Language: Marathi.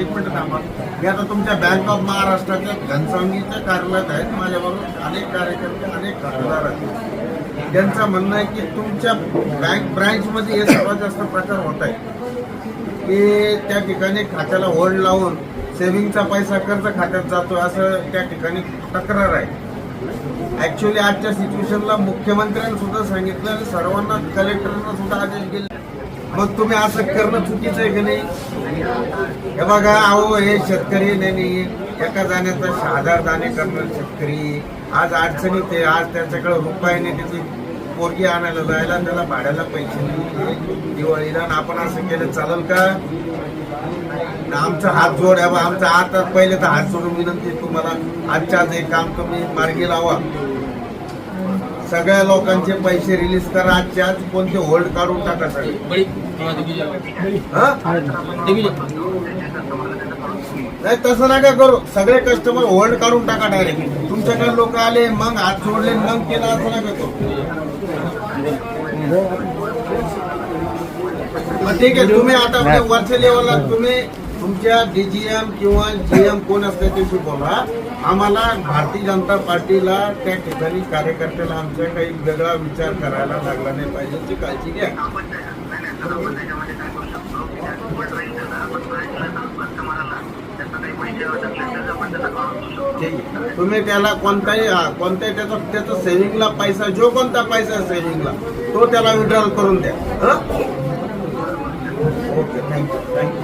एक मिनिट थांबा. मी आता तुमच्या बँक ऑफ महाराष्ट्राच्या घनसावंगीच्या कार्यालयात आहेत. माझ्याबरोबर अनेक कार्यकर्ते अनेक खासदार आहेत. त्यांचं म्हणणं आहे की तुमच्या बँक ब्रँचमध्ये हे सर्वात जास्त प्रकार होत आहे. की त्या ठिकाणी खात्याला होल्ड लावून सेव्हिंगचा पैसा कर्ज खात्यात जातो असं त्या ठिकाणी तक्रार आहे. ऍक्च्युली आजच्या सिच्युएशनला मुख्यमंत्र्यांनी सुद्धा सांगितलं आणि सर्वांना कलेक्टरांना सुद्धा आदेश दिले. मग तुम्ही असं करणं चुकीचं आहे की नाही? हे बघा अहो हे शेतकरी नाही नाही. एका जाण्याचा हजार दाणे करणार शेतकरी. आज अडचणीत आहे. आज त्याच्याकडे नाही त्याची पोरगी आणायला जायला त्याला भाड्याला पैसे नाही. दिवाळीला आपण असं केलं चालेल का? आमचा हात जोड आहे बा, आमचा हात पहिले तर हात जोडून विनंती तुम्हाला. आजच्या आज एक काम तुम्ही मार्गी लावा. सगळ्या लोकांचे पैसे रिलीज करा आजच्या आज कोणते होल्ड काढून टाका सगळे। नाही तसं नका करू. सगळे कस्टमर होल्ड काढून टाका डायरेक्ट तुमच्याकडे लोक आले मग हात जोडले मग केलं असं नका करू. मग ठीक आहे तुम्ही आता वरच्या लेवलला तुम्ही डीजीएम किंवा जीएम कोण असते त्याशी बोला भारतीय जनता पार्टीला त्या ठिकाणी कार्यकर्त्याला विचार सेव्हिंगला पैसा, जो कोणता पैसा सेव्हिंगला तो विड्रॉल करून द्या. Okay thank you thank you